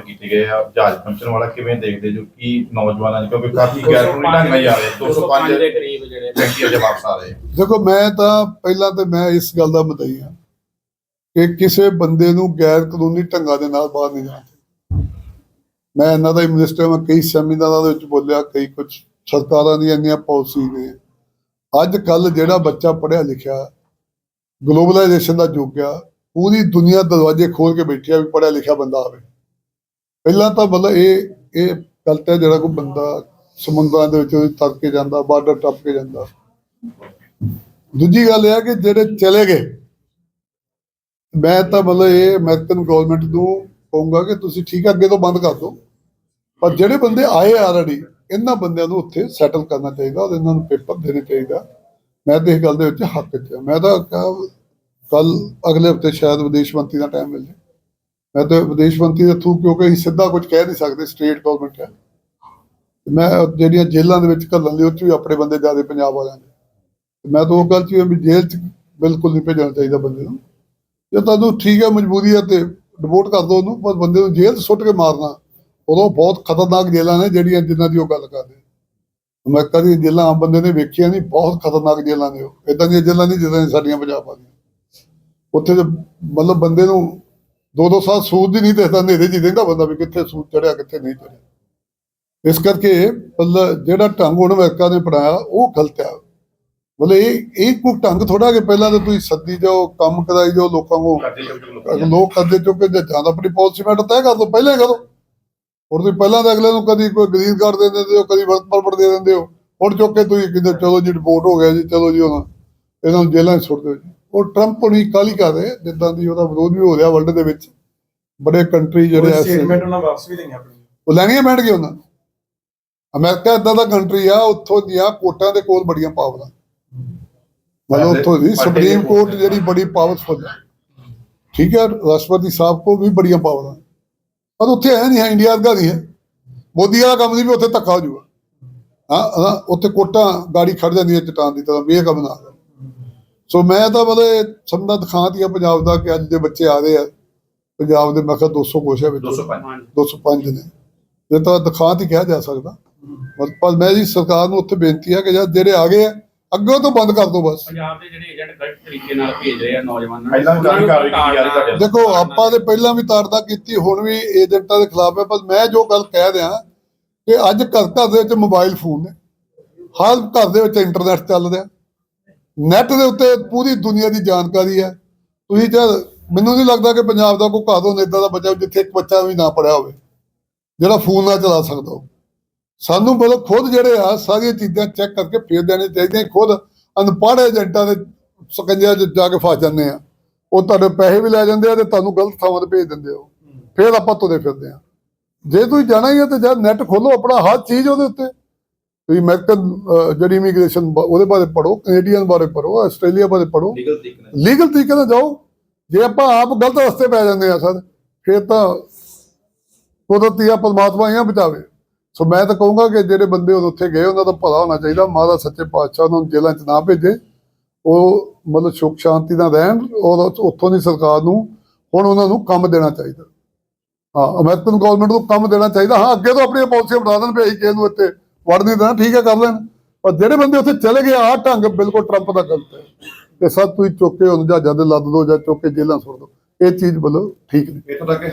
Deport ਕੀਤੇ ਗਏ ਆ। ਜਹਾਜ਼ ਪਹੁੰਚਣ ਵਾਲਾ ਕਿਵੇਂ ਦੇਖਦੇ ਜੋ ਕਿ ਨੌਜਵਾਨਾਂ ਨੂੰ ਕਿਉਂਕਿ ਕਾਫੀ ਗੈਰ ਕਾਨੂੰਨੀ ਢੰਗ ਨਾਲ ਜਾ ਰਹੇ। 205 ਦੇ ਕਰੀਬ ਜਿਹੜੇ ਵਿਅਕਤੀ ਅਜੇ ਵਾਪਸ ਆ ਰਹੇ। ਦੇਖੋ ਮੈਂ ਤਾਂ ਪਹਿਲਾਂ ਤੇ ਮੈਂ ਇਸ ਗੱਲ ਦਾ ਮਦਈ ਹਾਂ ਕਿ ਕਿਸੇ ਬੰਦੇ ਨੂੰ ਗੈਰ ਕਾਨੂੰਨੀ ਢੰਗਾਂ ਦੇ ਨਾਲ ਬਾਹਰ ਨਹੀਂ ਜਾਣਾ। ਮੈਂ ਇਹਨਾਂ ਦਾ ਹੀ ਮਿਨਿਸਟਰ ਮੈਂ ਕਈ ਸੈਮੀਨਾਰਾਂ ਦੇ ਵਿੱਚ ਬੋਲਿਆ ਕਈ ਕੁਝ ਸਰਕਾਰਾਂ ਦੀਆਂ ਇੰਨੀਆਂ ਪਾਲਿਸੀ ਨੇ। ਅੱਜ ਕੱਲ ਜਿਹੜਾ ਬੱਚਾ ਪੜ੍ਹਿਆ ਲਿਖਿਆ ਗਲੋਬਲਾਈਜੇਸ਼ਨ ਦਾ ਯੁੱਗ ਆ ਪੂਰੀ ਦੁਨੀਆ ਦਰਵਾਜ਼ੇ ਖੋਲ ਕੇ ਬੈਠੀ ਆ ਵੀ ਪੜ੍ਹਿਆ ਲਿਖਿਆ ਬੰਦਾ ਆਵੇ। ਪਹਿਲਾਂ ਤਾਂ ਮਤਲਬ ਇਹ ਇਹ ਗਲਤ ਹੈ ਜਿਹੜਾ ਕੋਈ ਬੰਦਾ ਸਮੁੰਦਰਾਂ ਦੇ ਵਿੱਚ ਤਰ ਕੇ ਜਾਂਦਾ, ਬਾਰਡਰ ਟੱਪ ਕੇ ਜਾਂਦਾ। ਦੂਜੀ ਗੱਲ ਇਹ ਹੈ ਕਿ ਜਿਹੜੇ ਚਲੇ ਗਏ, ਮੈਂ ਤਾਂ ਮਤਲਬ ਇਹ ਅਮਰੀਕਨ ਗਵਰਨਮੈਂਟ ਨੂੰ ਕਹੂੰਗਾ ਕਿ ਤੁਸੀਂ ਠੀਕ ਅੱਗੇ ਤੋਂ ਬੰਦ ਕਰ ਦਿਓ। ਪਰ ਜਿਹੜੇ ਬੰਦੇ ਆਏ ਆਲਰੇਡੀ ਇਹਨਾਂ ਬੰਦਿਆਂ ਨੂੰ ਉੱਥੇ ਸੈਟਲ ਕਰਨਾ ਚਾਹੀਦਾ ਔਰ ਇਹਨਾਂ ਨੂੰ ਪੇਪਰ ਦੇਣੇ ਚਾਹੀਦਾ ਮੈਂ ਤਾਂ ਇਸ ਗੱਲ ਦੇ ਵਿੱਚ ਹੱਕ 'ਚ ਮੈਂ ਤਾਂ ਕੱਲ ਅਗਲੇ ਹਫ਼ਤੇ ਸ਼ਾਇਦ ਵਿਦੇਸ਼ ਮੰਤਰੀ ਦਾ ਟਾਈਮ ਮਿਲ ਜਾਏ। ਮੈਂ ਤਾਂ ਵਿਦੇਸ਼ ਮੰਤਰੀ ਦੇ ਥਰੂ ਕਿਉਂਕਿ ਅਸੀਂ ਸਿੱਧਾ ਕੁਝ ਕਹਿ ਨਹੀਂ ਸਕਦੇ ਸਟੇਟ ਗਵਰਨਮੈਂਟ ਹੈ ਮੈਂ ਜਿਹੜੀਆਂ ਜੇਲ੍ਹਾਂ ਦੇ ਵਿੱਚ ਘੱਲਣ ਲਈ, ਉਹ ਵੀ ਆਪਣੇ ਬੰਦੇ ਜ਼ਿਆਦਾ ਪੰਜਾਬ ਵਾਲਿਆਂ ਦੇ। ਮੈਂ ਤਾਂ ਉਹ ਗੱਲ 'ਚ ਵੀ ਜੇਲ੍ਹ 'ਚ ਬਿਲਕੁਲ ਨਹੀਂ ਭੇਜਣਾ ਚਾਹੀਦਾ ਬੰਦੇ ਨੂੰ। ਜੇ ਤੁਹਾਨੂੰ ਠੀਕ ਹੈ ਮਜਬੂਰੀ ਹੈ ਤੇ ਡਿਪੋਰਟ ਕਰ ਦੋ ਉਹਨੂੰ, ਪਰ ਬੰਦੇ ਨੂੰ ਜੇਲ੍ਹ 'ਚ ਸੁੱਟ ਕੇ ਮਾਰਨਾ, ਉਦੋਂ ਬਹੁਤ ਖਤਰਨਾਕ ਜੇਲ੍ਹਾਂ ਨੇ ਜਿਹੜੀਆਂ ਜਿਨ੍ਹਾਂ ਦੀ ਉਹ ਗੱਲ ਕਰਦੇ ਅਮਰੀਕਾ ਦੀਆਂ ਜੇਲ੍ਹਾਂ ਆਮ ਬੰਦੇ ਨੇ ਵੇਖੀਆਂ ਨਹੀਂ, ਬਹੁਤ ਖਤਰਨਾਕ ਜੇਲ੍ਹਾਂ ਨੇ ਉਹ। ਇਦਾਂ ਦੀਆਂ ਜੇਲ੍ਹਾਂ ਨਹੀਂ ਜਿੱਦਾਂ ਸਾਡੀਆਂ ਪੰਜਾਬ ਦੀਆਂ ਉੱਥੇ ਤੇ ਮਤਲਬ ਬੰਦੇ ਨੂੰ ਦੋ ਦੋ ਸਾਲ ਸੂਦ ਹੀ ਨਹੀਂ ਦੇਖਦਾ ਹਨੇਰੇ ਜੀ ਦੇਖਦਾ ਬੰਦਾ ਵੀ ਕਿੱਥੇ ਸੂਦ ਚੜਿਆ ਕਿੱਥੇ ਨਹੀਂ ਚੜਿਆ। ਇਸ ਕਰਕੇ ਮਤਲਬ ਜਿਹੜਾ ਢੰਗ ਹੁਣ ਅਮਰੀਕਾ ਨੇ ਪੜਾਇਆ ਉਹ ਗਲਤ ਆ। ਮਤਲਬ ਇਹ ਇਹ ਕੋਈ ਢੰਗ ਥੋੜਾ ਕਿ ਪਹਿਲਾਂ ਤਾਂ ਤੁਸੀਂ ਸੱਦੀ ਜਾਓ ਕੰਮ ਕਰਾਈ ਜਾਓ ਲੋਕਾਂ ਨੂੰ। ਲੋਕ ਕਰਦੇ ਚੁੱਕੇ ਜੇ ਜਾਂ ਤਾਂ ਆਪਣੀ ਪਾਲਿਸੀ ਮੈਟਰ ਤੈਅ ਕਰ ਦੋ ਪਹਿਲਾਂ ਹੀ ਕਰੋ ਹੁਣ ਤੁਸੀਂ ਪਹਿਲਾਂ ਤਾਂ ਅਗਲੇ ਨੂੰ ਕਦੀ ਕੋਈ ਗ੍ਰੀਨ ਕਾਰਡ ਦੇ ਦਿੰਦੇ ਹੋ ਕਦੀ ਵਰਕ ਪਰਮਿਟ ਦੇ ਦਿੰਦੇ ਹੋ। ਹੁਣ ਚੁੱਕ ਕੇ ਤੁਸੀਂ ਕਿਤੇ ਚਲੋ ਜੀ ਰਿਪੋਰਟ ਹੋ ਗਿਆ ਜੀ ਚਲੋ ਜੀ ਹੁਣ ਇਹਨਾਂ ਨੂੰ ਜੇਲ੍ਹਾਂ 'ਚ ਸੁੱਟ ਦਿਓ ਜੀ। ਉਹ ਟਰੰਪ ਹੁਣੀ ਕਾਲੀ ਕਰ ਰਹੇ ਜਿੱਦਾਂ ਦੀ ਉਹਦਾ ਵਿਰੋਧ ਵੀ ਹੋ ਰਿਹਾ ਵਰਲਡ ਦੇ ਵਿੱਚ। ਬੜੇ ਕੰਟਰੀ ਜਿਹੜੇ ਐਸੇ ਸਟੇਟਮੈਂਟ ਉਹਨਾਂ ਵਾਪਸ ਵੀ ਲਈਆਂ ਆਪਣੀ। ਉਹ ਲੈਣੀਆਂ ਪੈਣਗੀਆਂ ਉਹਨਾਂ। ਅਮਰੀਕਾ ਇਦਾਂ ਦਾ ਕੰਟਰੀ ਆ ਉੱਥੋਂ ਦੀਆਂ ਕੋਰਟਾਂ ਦੇ ਕੋਲ ਬੜੀਆਂ ਪਾਵਰਾਂ ਮਤਲਬ ਉੱਥੋਂ ਦੀ ਸੁਪਰੀਮ ਕੋਰਟ ਜਿਹੜੀ ਬੜੀ ਪਾਵਰਫੁਲ ਹੈ ਠੀਕ ਹੈ ਰਾਸ਼ਟਰਪਤੀ ਸਾਹਿਬ ਕੋ ਵੀ ਬੜੀਆਂ ਪਾਵਰਾਂ ਪਰ ਉੱਥੇ ਹੈ ਨਹੀਂ ਹੈ ਇੰਡੀਆ ਵਰਗਾ ਨਹੀਂ ਹੈ। ਮੋਦੀ ਵਾਲਾ ਕੰਮ ਨਹੀਂ ਵੀ ਉੱਥੇ ਧੱਕਾ ਹੋ ਜਾਊਗਾ। ਹਾਂ ਹਾਂ ਉੱਥੇ ਕੋਟਾਂ ਗਾੜੀ ਖੜ ਜਾਂਦੀਆਂ ਚਟਾਨ ਦੀ ਤਰ੍ਹਾਂ ਵੀ ਇਹ ਕੰਮ ਨਾ ਕਰੋ। ਸੋ ਮੈਂ ਤਾਂ ਮਤਲਬ ਸਮਝਦਾ ਦਿਖਾਤੀ ਆ ਪੰਜਾਬ ਦਾ ਕਿ ਅੱਜ ਦੇ ਬੱਚੇ ਆ ਰਹੇ ਆ। ਪੰਜਾਬ ਦੇ ਮੈਂ ਕਿਹਾ 200 ਕੁਛ ਹੈ ਵਿੱਚ 205 205 ਨੇ। ਇਹ ਤਾਂ ਦਿਖਾਤ ਹੀ ਕਿਹਾ ਜਾ ਸਕਦਾ। ਪਰ ਪਰ ਮੈਂ ਜੀ ਸਰਕਾਰ ਨੂੰ ਉੱਥੇ ਬੇਨਤੀ ਹੈ ਕਿ ਜਦ ਜਿਹੜੇ ਆ ਗਏ ਆ ਅੱਗੇ ਤੋਂ ਬੰਦ ਕਰ ਦਿਓ ਬਸ। ਪੰਜਾਬ ਦੇ ਜਿਹੜੇ ਏਜੰਟ ਗਲਤ ਤਰੀਕੇ ਨਾਲ ਭੇਜ ਰਹੇ ਆ ਨੌਜਵਾਨਾਂ ਪਹਿਲਾਂ ਵੀ ਕਾਰਵਾਈ ਕੀਤੀ ਜਾ ਰਹੀ ਤੁਹਾਡੇ। ਦੇਖੋ ਆਪਾਂ ਦੇ ਪਹਿਲਾਂ ਵੀ ਤਾੜਦਾ ਕੀਤੀ ਹੁਣ ਵੀ ਏਜੰਟਾਂ ਦੇ ਖਿਲਾਫ ਹੈ। ਪਰ ਮੈਂ ਜੋ ਗੱਲ ਕਹਿ ਰਿਹਾ ਕਿ ਅੱਜ ਘਰ ਘਰ ਦੇ ਵਿੱਚ ਮੋਬਾਈਲ ਫੋਨ ਨੇ। ਹਰ ਘਰ ਦੇ ਵਿੱਚ ਇੰਟਰਨੈਟ ਚੱਲ ਰਿਹਾ। ਨੈਟ ਦੇ ਉੱਤੇ ਪੂਰੀ ਦੁਨੀਆ ਦੀ ਜਾਣਕਾਰੀ ਹੈ। ਤੁਸੀਂ ਜਦ ਮੈਨੂੰ ਨਹੀਂ ਲੱਗਦਾ ਕਿ ਪੰਜਾਬ ਦਾ ਕੋਈ ਘਰ ਹੋਣ ਇਦਾਂ ਦਾ ਬੱਚਾ ਜਿੱਥੇ ਇੱਕ ਬੱਚਾ ਵੀ ਨਾ ਪੜਿਆ ਹੋਵੇ ਜਿਹੜਾ ਫੋਨ ਨਾ ਚਲਾ ਸਕਦਾ ਹੋ ਸਾਨੂੰ ਮਤਲਬ ਖੁਦ ਜਿਹੜੇ ਆ ਸਾਰੀਆਂ ਚੀਜ਼ਾਂ ਚੈੱਕ ਕਰਕੇ ਫੇਰ ਦੇਣੇ ਚਾਹੀਦੇ ਖੁਦ ਅਨਪੜ੍ਹ ਏਜੰਟਾਂ ਦੇ ਸਕੰਜਿਆਂ 'ਚ ਜਾ ਕੇ ਫਸ ਜਾਂਦੇ ਆ। ਉਹ ਤੁਹਾਡੇ ਪੈਸੇ ਵੀ ਲੈ ਜਾਂਦੇ ਆ ਤੇ ਤੁਹਾਨੂੰ ਗਲਤ ਥਾਵਾਂ ਤੇ ਭੇਜ ਦਿੰਦੇ ਹੋ। ਫੇਰ ਆਪਾਂ ਤੁਰੇ ਫਿਰਦੇ ਆ। ਜੇ ਤੁਸੀਂ ਜਾਣਾ ਹੀ ਹੈ ਤੇ ਜਦ ਨੈਟ ਖੋਲੋ ਆਪਣਾ ਹਰ ਚੀਜ਼ ਉਹਦੇ ਉੱਤੇ। ਤੁਸੀਂ ਅਮਰੀਕਨ ਜਿਹੜੀ ਇਮੀਗ੍ਰੇਸ਼ਨ ਉਹਦੇ ਬਾਰੇ ਪੜੋ ਕੈਨੇਡੀਅਨ ਬਾਰੇ ਪੜੋ ਆਸਟ੍ਰੇਲੀਆ ਬਾਰੇ ਪੜੋ ਲੀਗਲ ਤਰੀਕੇ ਨਾਲ ਲੀਗਲ ਤਰੀਕੇ ਨਾਲ ਜਾਓ। ਜੇ ਆਪਾਂ ਆਪ ਗਲਤ ਰਸਤੇ ਪੈ ਜਾਂਦੇ ਆ ਸਰ ਫਿਰ ਤਾਂ ਕੁਦਰਤੀ ਆ ਪਰਮਾਤਮਾ ਹੀ ਬਚਾਵੇ। ਸੋ ਮੈਂ ਤਾਂ ਕਹੂੰਗਾ ਕਿ ਜਿਹੜੇ ਬੰਦੇ ਉਹ ਉੱਥੇ ਗਏ ਉਹਨਾਂ ਦਾ ਭਲਾ ਹੋਣਾ ਚਾਹੀਦਾ। ਮਹਾਰਾਜ ਸੱਚੇ ਪਾਤਸ਼ਾਹ ਉਹਨਾਂ ਨੂੰ ਜੇਲ੍ਹਾਂ 'ਚ ਨਾ ਭੇਜੇ। ਉਹ ਮਤਲਬ ਸੁਖ ਸ਼ਾਂਤੀ ਨਾਲ ਰਹਿਣ ਔਰ ਉੱਥੋਂ ਦੀ ਸਰਕਾਰ ਨੂੰ ਹੁਣ ਉਹਨਾਂ ਨੂੰ ਕੰਮ ਦੇਣਾ ਚਾਹੀਦਾ। ਹਾਂ ਅਮਰੀਕਨ ਗਵਰਨਮੈਂਟ ਨੂੰ ਕੰਮ ਦੇਣਾ ਚਾਹੀਦਾ। ਹਾਂ ਅੱਗੇ ਤੋਂ ਆਪਣੀਆਂ ਪਾਲਿਸੀਆਂ ਬਣਾ ਦੇਣ ਵੀ ਅਸੀਂ ਕਿਸੇ ਨੂੰ ਇੱਥੇ ਵੜ ਨਹੀਂ ਦੇਣਾ, ਠੀਕ ਹੈ, ਕਰ ਲੈਣ। ਪਰ ਜਿਹੜੇ ਬੰਦੇ ਉੱਥੇ ਚਲੇ ਗਏ, ਆਹ ਢੰਗ ਬਿਲਕੁਲ ਟਰੰਪ ਦਾ ਗਲਤ ਹੈ। ਤੇ ਸਭ ਤੁਸੀਂ ਚੁੱਕ ਕੇ ਉਹਨੂੰ ਜਹਾਜ਼ਾਂ ਦੇ ਲੱਦ ਦੋ ਜਾਂ ਚੁੱਕ ਕੇ ਜੇਲ੍ਹਾਂ ਸੁੱਟ ਦੋ। ਇਹ ਚੀਜ਼ ਬੋਲੋ ਠੀਕ ਨਹੀਂ। ਇੱਥੋਂ ਤੱਕ ਕਿ